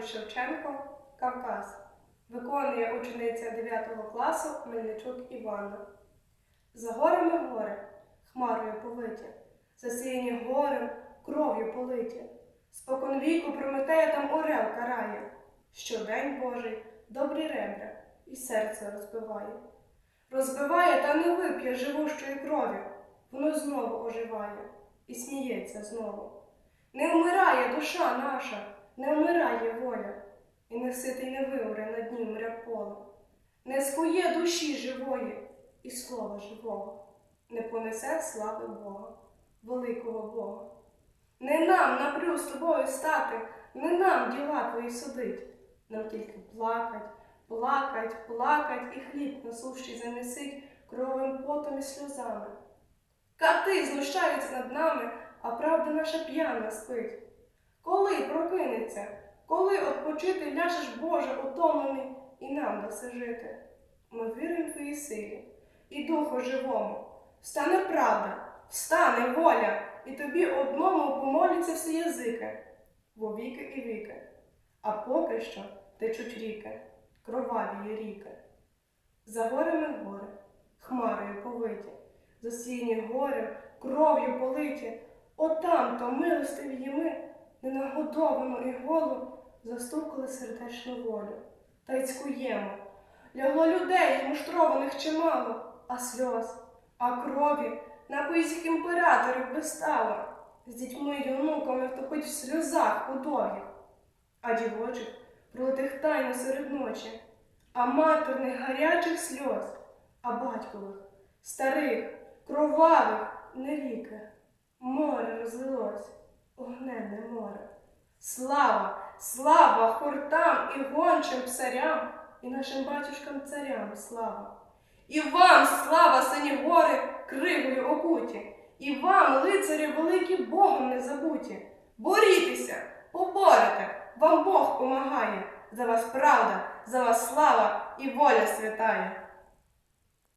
Тарас Шевченко, Кавказ. Виконує учениця 9 класу Мельничук Івана. За горами гори, хмарою повиті, засіяні горем, кров'ю политі. Спокон віку Прометея там орел карає, що день Божий добрі ребра і серце розбиває. Розбиває та не вип'є живущої крові, воно знову оживає і сміється знову. Не вмирає душа наша, не вмирає воля, і не ситий не вимре на дні моря. Не скує душі живої і слова живого, не понесе слави Бога, великого Бога. Не нам напрю з тобою стати, не нам діла твої судить, нам тільки плакать, плакать, плакать і хліб насущий занесить кровим потом і сльозами. Кати знущаються над нами, а правда наша п'яна спить. Коли прокинеться, коли отпочити ляжеш, Боже, утомлений, і нам даси жити. Ми віримо в твої силі і духу живому. Встане правда, встане воля, і тобі одному помоляться всі язики, во віки і віки. А поки що течуть ріки, кроваві ріки. За горами гори, хмарою повиті, засіяні горем, кров'ю политі, отам то милостиві ми, ненагодовану і голу, застукали сердечну волю. Та й цькуємо. Лягло людей, муштрованих чимало, а сльоз, а крові, напоїзь їх імператорів би стало, з дітьми й онуками втопить в сльозах удов'ях, а дівочих пролитих тайно серед ночі, а матерних гарячих сльоз, а батькових, старих, кровавих не ріки. Море розлилось, огненне море. Слава, слава хуртам і гончим псарям, і нашим батюшкам царям слава. І вам слава, сині гори, кривою окуті, і вам, лицарі великі, Богом не забуті. Борітеся, поборете, вам Бог помагає, за вас правда, за вас слава і воля святая.